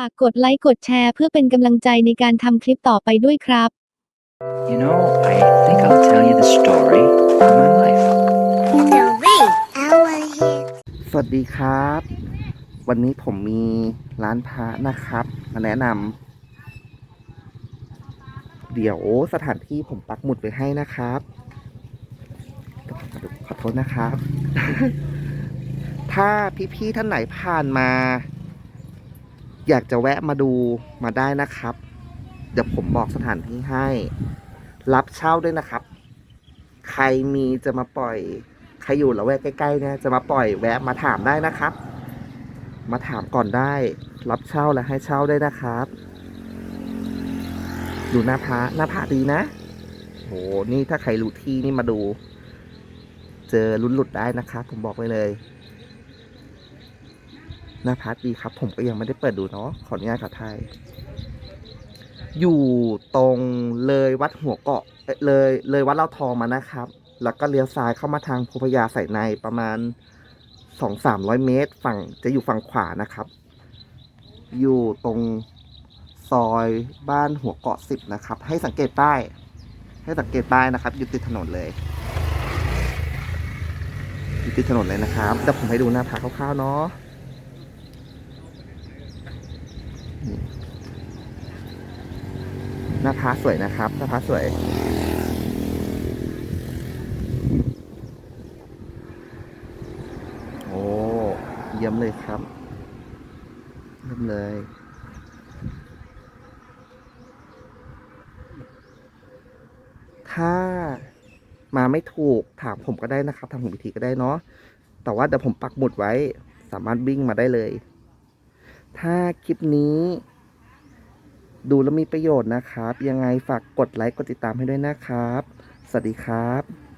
ฝากกดไลค์กดแชร์เพื่อเป็นกำลังใจในการทำคลิปต่อไปด้วยครับ You know, I think I'll tell you the story of my life. Three hour hit. สวัสดีครับ วันนี้ผมมีร้านพระนะครับ มาแนะนำเดี๋ยวสถานที่ผมปักหมุดไว้ให้นะครับ ขอโทษนะครับ ถ้าพี่ๆท่านไหนผ่านมา อยากจะแวะมาดูมาได้นะครับ เดี๋ยวผมบอกสถานที่ให้ รับเช่าด้วยนะครับ ใครมีจะมาปล่อย ใครอยู่ละแวกใกล้ๆเนี่ยจะมาปล่อยแวะมาถามได้นะครับ มาถามก่อนได้ รับเช่าและให้เช่าได้นะครับดูหน้าพระหน้าพระดีนะโหนี่ถ้าใครรู้ที่นี่มาดู เจอลุ้นหลุดได้นะครับผมบอกไว้เลย หน้าพระดีครับ ผมก็ยังไม่ได้เปิดดูเนาะขออนุญาตขอไทย อยู่ตรงเลยวัดหัวเกาะเลยเลยวัดเล่าทองมานะครับ แล้วก็เลี้ยวซ้ายเข้ามาทางภูพญาใส่ในประมาณสองสามร้อยเมตร ฝั่งจะอยู่ฝั่งขวานะครับ อยู่ตรงซอยบ้านหัวเกาะสิบนะครับ ให้สังเกตป้ายให้สังเกตป้ายนะครับ อยู่ติดถนนเลยอยู่ติดถนนเลยนะครับเดี๋ยวผมให้ดูหน้าผาคร่าวๆเนาะนี่ หน้าผาสวยนะครับหน้าผาสวย โอ้เยี่ยมเลยครับเยี่ยมเลยถ้ามาไม่ถูกถามผมก็ได้นะครับทางผมวิธีก็ได้เนาะแต่ว่าเดี๋ยวผมปักหมุดไว้ สามารถวิ่งมาได้เลย ถ้าคลิปนี้ ดูแล้วมีประโยชน์นะครับ ยังไงฝากกดไลค์กดติดตามให้ด้วยนะครับ สวัสดีครับ